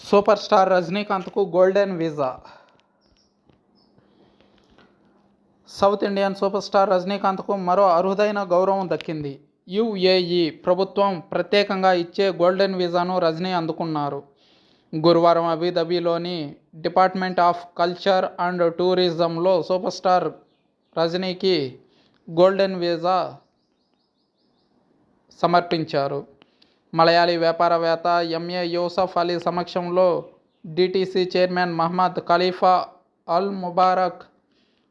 Super star రజనీకాంత్కు golden visa. South Indian super star రజనీకాంత్కు మరో అరుదైన గౌరవం దక్కింది. యుఏఈ ప్రభుత్వం ప్రత్యేకంగా ఇచ్చే గోల్డెన్ వీసాను రజనీ అందుకున్నారు. గురువారం అబుదాబిలోని డిపార్ట్మెంట్ ఆఫ్ కల్చర్ అండ్ టూరిజంలో సూపర్ స్టార్ రజనీకి గోల్డెన్ వీసా సమర్పించారు. మలయాళీ వ్యాపారవేత్త ఎంఏ యూసఫ్ అలీ సమక్షంలో DTC chairman Mohamed Khalifa Al Mubarak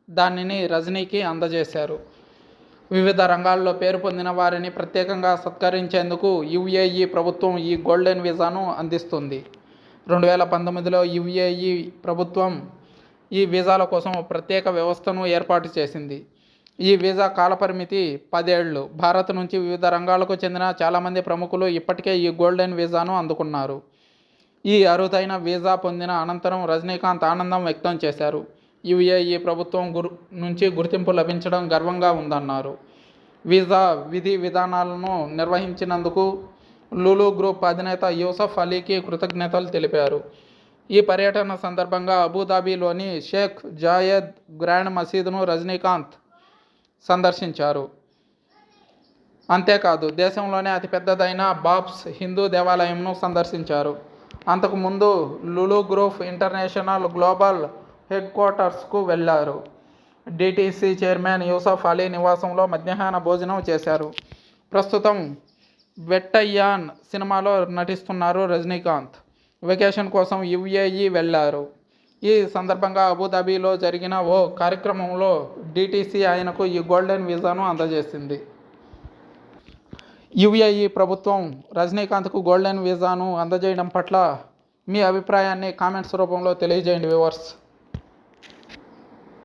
దానిని రజనీకి అందజేశారు. వివిధ రంగాల్లో పేరు పొందిన వారిని ప్రత్యేకంగా సత్కరించేందుకు యుఏఈ ప్రభుత్వం ఈ గోల్డెన్ వీసాను అందిస్తుంది. రెండు వేల పంతొమ్మిదిలో యుఏఈ ప్రభుత్వం ఈ వీసాల కోసం ప్రత్యేక వ్యవస్థను ఏర్పాటు చేసింది. ఈ వీసా కాలపరిమితి పదేళ్ళు భారత్ నుంచి వివిధ రంగాలకు చెందిన చాలామంది ప్రముఖులు ఇప్పటికే ఈ గోల్డెన్ వీసాను అందుకున్నారు. ఈ అరుదైన వీసా పొందిన అనంతరం రజనీకాంత్ ఆనందం వ్యక్తం చేశారు. యుఏఈ ప్రభుత్వం గురు నుంచి గుర్తింపు లభించడం గర్వంగా ఉందన్నారు. వీసా విధి విధానాలను నిర్వహించినందుకు లులు గ్రూప్ అధినేత యూసఫ్ అలీకి కృతజ్ఞతలు తెలిపారు. ఈ పర్యటన సందర్భంగా అబుదాబిలోని షేక్ జాయద్ గ్రాండ్ మసీదును రజనీకాంత్ సందర్శించారు. అంతేకాదు దేశంలోనే అతిపెద్దదైన బాబ్స్ హిందూ దేవాలయంను సందర్శించారు. అంతకుముందు Lulu group international global head క్వార్టర్స్కు వెళ్ళారు. డిటిసి చైర్మన్ యూసఫ్ అలీ నివాసంలో మధ్యాహ్న భోజనం చేశారు. ప్రస్తుతం వెట్టయ్యాన్ సినిమాలో నటిస్తున్నారు రజనీకాంత్. వెకేషన్ కోసం యుఏఈ వెళ్ళారు. ఈ సందర్భంగా అబుదాబీలో జరిగిన ఓ కార్యక్రమంలో డీటీసీ ఆయనకు ఈ గోల్డెన్ వీసాను అందజేసింది. యుఏఈ ప్రభుత్వం రజనీకాంత్కు గోల్డెన్ వీసాను అందజేయడం పట్ల మీ అభిప్రాయాన్ని కామెంట్స్ రూపంలో తెలియజేయండి వ్యూవర్స్.